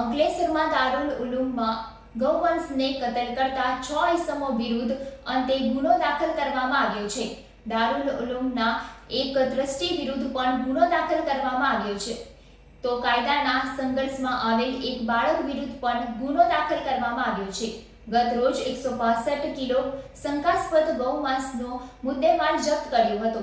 અંકલેશ્વરમાં દારૂલ ઉલુમમાં ગૌવંશને કતલ કરતા છ ઇસમો વિરુદ્ધ અંતે ગુનો દાખલ કરવામાં આવ્યો છે. દારૂલ ઉલુમના એક ટ્રસ્ટી વિરુદ્ધ પણ ગુનો દાખલ કરવામાં આવ્યો છે. તો કાયદાના સંઘર્ષમાં આવેલ એક બાળક વિરુદ્ધ પણ ગુનો દાખલ કરવામાં આવ્યો છે. ગત રોજ એકસો કિલો શંકાસ્પદ ગૌમાંસનો મુદ્દેમાલ જપ્ત કર્યો હતો.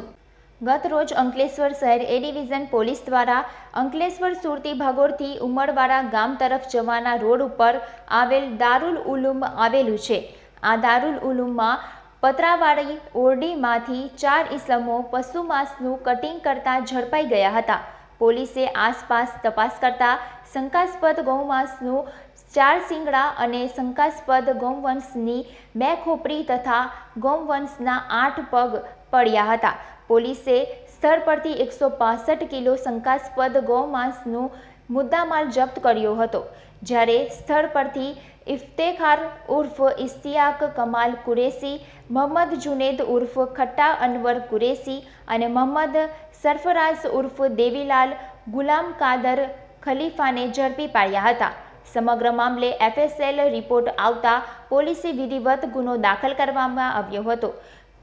ગત રોજ અંકલેશ્વર શહેર એ ડિવિઝન પોલીસ દ્વારા અંકલેશ્વર સુરતી ભાગોળથી ઉમરવાડા ગામ તરફ જવાના રોડ ઉપર આવેલ દારૂલ ઉલુમ આવેલું છે. આ દારૂલ ઉલુમમાં પતરાવાળી ઓરડીમાંથી ચાર ઇસમો પશુ માંસનું કટિંગ કરતા ઝડપાઈ ગયા હતા. પોલીસે આસપાસ તપાસ કરતા શંકાસ્પદ ગૌમાંસનું ચાર શિંગડા અને શંકાસ્પદ ગૌવંશની બે ખોપરી તથા ગૌવંશના આઠ પગ પડ્યા હતા. પોલીસે સ્થળ પરથી એકસો પાસઠ કિલો શંકાસ્પદ ગૌમાંસનું મુદ્દામાલ જપ્ત કર્યો હતો, જ્યારે સ્થળ પરથી ઇફ્તેખાર ઉર્ફ ઇસ્તિયાક કમાલ કુરેશી મોહમ્મદ જુનેદ ઉર્ફ ખટ્ટા અનવર કુરેશી અને મોહમ્મદ સરફરાઝ ઉર્ફ દેવીલાલ ગુલામ કાદર ખલીફાને ઝડપી પાડ્યા હતા. સમગ્ર મામલે એફએસએલ રિપોર્ટ આવતા પોલીસે વિધિવત ગુનો દાખલ કરવામાં આવ્યો હતો.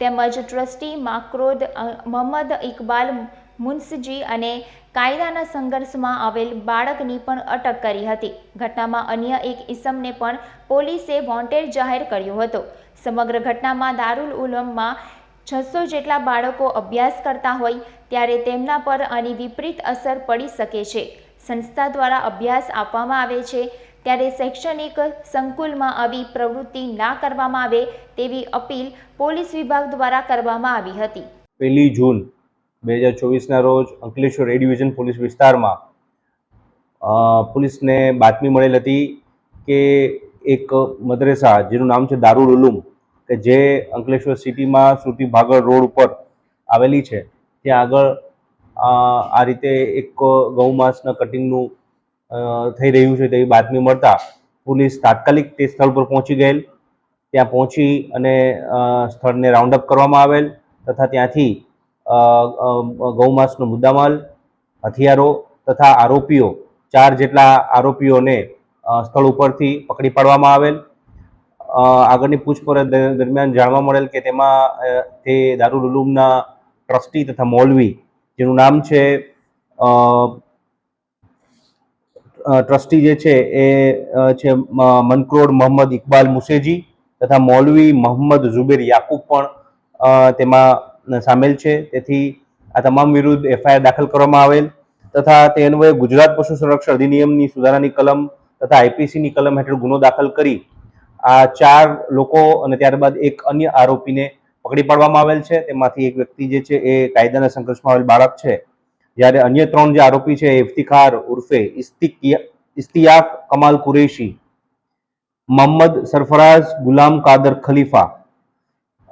તેમજ ટ્રસ્ટી માક્રોદ મોહમ્મદ ઇકબાલ મુન્સજી અને કાયદાના સંઘર્ષમાં આવેલ બાળકની પણ અટક કરી હતી. ઘટનામાં અન્ય એક ઇસમને પણ પોલીસે વોન્ટેડ જાહેર કર્યો હતો. સમગ્ર ઘટનામાં દારૂલ ઉલમમાં છસો જેટલા બાળકો અભ્યાસ કરતા હોય ત્યારે તેમના પર આની વિપરીત અસર પડી શકે છે. સંસ્થા દ્વારા અભ્યાસ આપવામાં આવે છે ત્યારે શૈક્ષણિક સંકુલમાં આવી પ્રવૃત્તિ ના કરવામાં આવે તેવી અપીલ પોલીસ વિભાગ દ્વારા કરવામાં આવી હતી. પહેલી જૂન બે હજાર ચોવીસના રોજ અંકલેશ્વર એ ડિવિઝન પોલીસ વિસ્તારમાં પોલીસને બાતમી મળેલ હતી કે એક મદ્રેસા, જેનું નામ છે દારૂલ ઉલુમ, કે જે અંકલેશ્વર સિટીમાં સુરતી ભાગળ રોડ ઉપર આવેલી છે. ત્યાં આગળ આ રીતે એક ગૌમાંસના કટિંગનું થઈ રહ્યું છે તેવી બાતમી મળતા પોલીસ તાત્કાલિક તે સ્થળ પર પહોંચી ગયેલ. ત્યાં પહોંચી અને સ્થળને રાઉન્ડ અપ કરવામાં આવેલ તથા ત્યાંથી ગૌમાંસનો મુદ્દામાલ, હથિયારો તથા આરોપીઓ, ચાર જેટલા આરોપીઓને સ્થળ ઉપરથી પકડી પાડવામાં આવેલ. આગળની પૂછપરછ દરમિયાન જાણવા મળેલ કે તેમાં તે દારૂલ ઉલૂમના ટ્રસ્ટી તથા મૌલવી, જેનું નામ છે ટ્રસ્ટી જે છે એ છે મનક્રોડ મોહમ્મદ ઇકબાલ મુસેજી તથા મૌલવી મોહમ્મદ ઝુબેર યાકુબ પણ તેમાં સામેલ છે. તેથી આ તમામ વિરુદ્ધ એફઆઈઆર દાખલ કરવામાં આવેલ તથા તે અન્વયે ગુજરાત પશુ સંરક્ષણ અધિનિયમની સુધારાની કલમ તથા આઈપીસીની કલમ હેઠળ ગુનો દાખલ કરી આ ચાર લોકો અને ત્યારબાદ એક અન્ય આરોપીને પકડી પાડવામાં આવેલ છે. તેમાંથી એક વ્યક્તિ જે છે એ કાયદાના સંઘર્ષમાં આવેલ બાળક છે. જ્યારે અન્ય ત્રણ જે આરોપી છે ઇફ્તિખાર ઉર્ફે ઇસ્તિયાક, કમાલ કુરેશી, મોહમ્મદ સરફરાઝ, ગુલામ કાદર ખલીફા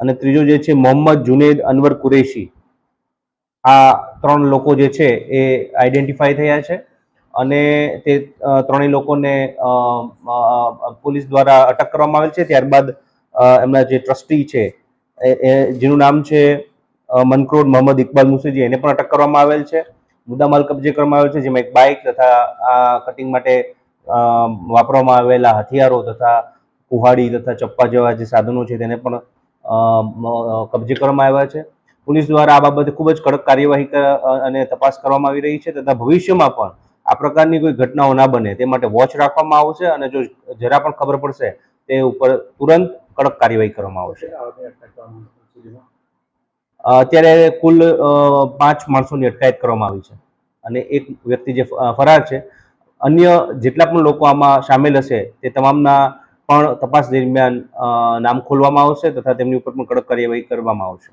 અને ત્રીજો જે છે, મોહમ્મદ જુનેદ અનવર કુરેશી. આ ત્રણ લોકો જે છે, એ આઈડેન્ટિફાઈ થયા છે અને તે ત્રણેય લોકોને પોલીસ દ્વારા અટક કરવામાં આવેલ છે. ત્યારબાદ એમના જે ટ્રસ્ટી છે જેનું નામ છે મનક્રોડ મોહમ્મદ ઇકબાલ મુસેજી, એને પણ અટક કરવામાં આવેલ છે. મુદ્દામાલ કબજે કરવામાં આવેલ છે, જેમાં એક બાઇક તથા આ કટિંગ માટે વાપરવામાં આવેલા હથિયારો તથા કુહાડી તથા ચપ્પા જેવા જે સાધનો છે, તેને પણ કબજે કરવામાં આવ્યા છે. પોલીસ દ્વારા આ બાબતે ખૂબ જ કડક કાર્યવાહી અને તપાસ કરવામાં આવી રહી છે તથા ભવિષ્યમાં પણ આ પ્રકારની કોઈ ઘટનાઓ ના બને તે માટે વોચ રાખવામાં આવશે અને જો જરા પણ ખબર પડશે, તે ઉપર તુરંત કડક કાર્યવાહી કરવામાં આવશે. અત્યારે કુલ પાંચ માણસોની અટકાયત કરવામાં આવી છે. અને એક વ્યક્તિ જે ફરાર છે, અન્ય જેટલા પણ લોકો આમાં સામેલ હશે, તે તમામના પણ તપાસ દરમિયાન નામ ખોલવામાં આવશે તથા તેમની ઉપર પણ કડક કાર્યવાહી કરવામાં આવશે.